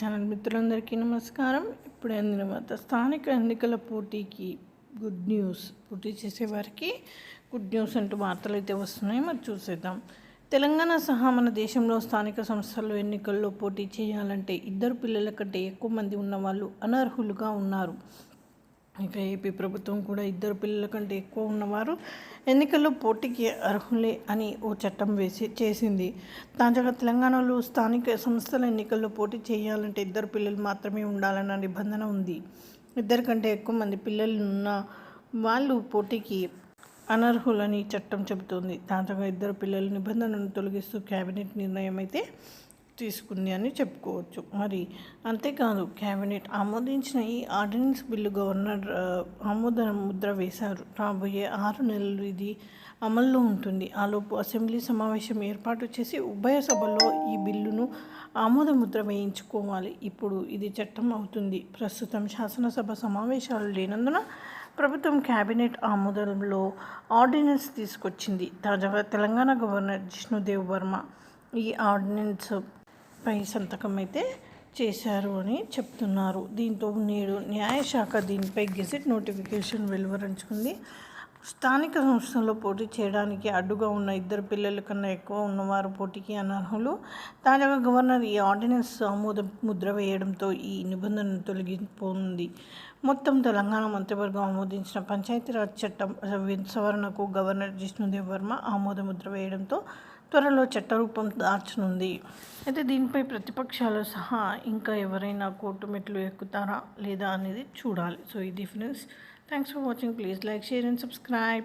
Channel మిత్రులందరికీ నమస్కారం. ఇప్పుడు అందిన స్థానిక ఎన్నికల పోటీకి గుడ్ న్యూస్ పోటీ చేసేవారికి గుడ్ న్యూస్ అంటూ వార్తలు అయితే వస్తున్నాయి. మరి చూసేద్దాం. తెలంగాణ సహా మన దేశంలో స్థానిక సంస్థల్లో ఎన్నికల్లో పోటీ చేయాలంటే ఇద్దరు పిల్లల కంటే ఎక్కువ మంది ఉన్నవాళ్ళు అనర్హులుగా ఉన్నారు. ఇక ఏపీ ప్రభుత్వం కూడా ఇద్దరు పిల్లల కంటే ఎక్కువ ఉన్నవారు ఎన్నికల్లో పోటీకి అర్హులే అని ఓ చట్టం వేసి చేసింది. తాజాగా తెలంగాణలో స్థానిక సంస్థల ఎన్నికల్లో పోటీ చేయాలంటే ఇద్దరు పిల్లలు మాత్రమే ఉండాలన్న నిబంధన ఉంది. ఇద్దరు కంటే ఎక్కువ మంది పిల్లలు ఉన్న వాళ్ళు పోటీకి అనర్హులని చట్టం చెబుతోంది. తాజాగా ఇద్దరు పిల్లల నిబంధనను తొలగిస్తూ కేబినెట్ నిర్ణయం అయితే తీసుకుంది అని చెప్పుకోవచ్చు. మరి అంతేకాదు కేబినెట్ ఆమోదించిన ఈ ఆర్డినెన్స్ బిల్లు గవర్నర్ ఆమోద ముద్ర వేశారు. రాబోయే ఆరు నెలలు ఇది అమల్లో ఉంటుంది. ఆలోపు అసెంబ్లీ సమావేశం ఏర్పాటు చేసి ఉభయ సభల్లో ఈ బిల్లును ఆమోద ముద్ర వేయించుకోవాలి. ఇప్పుడు ఇది చట్టం అవుతుంది. ప్రస్తుతం శాసనసభ సమావేశాలు లేనందున ప్రభుత్వం కేబినెట్ ఆమోదంలో ఆర్డినెన్స్ తీసుకొచ్చింది. తాజాగా తెలంగాణ గవర్నర్ జిష్ణుదేవ్ వర్మ ఈ ఆర్డినెన్స్ పై సంతకం అయితే చేశారు అని చెప్తున్నారు. దీంతో నేడు న్యాయశాఖ దీనిపై గెజిట్ నోటిఫికేషన్ వెలువరించుకుంది. స్థానిక సంస్థల్లో పోటీ చేయడానికి అడ్డుగా ఉన్న ఇద్దరు పిల్లల కన్నా ఎక్కువ ఉన్నవారు పోటీకి అనర్హులు. తాజాగా గవర్నర్ ఈ ఆర్డినెన్స్ ఆమోద ముద్ర వేయడంతో ఈ నిబంధనను తొలగిపోనుంది. మొత్తం తెలంగాణ మంత్రివర్గం ఆమోదించిన పంచాయతీరాజ్ చట్టం సవరణకు గవర్నర్ జిష్ణుదేవ్ వర్మ ఆమోద ముద్ర వేయడంతో త్వరలో చట్టరూపం దార్చనుంది అయితే దీనిపై ప్రతిపక్షాలు సహా ఇంకా ఎవరైనా కోర్టు మెట్లు ఎక్కుతారా లేదా అనేది చూడాలి. సో ఇది friends thanks for watching please like share and subscribe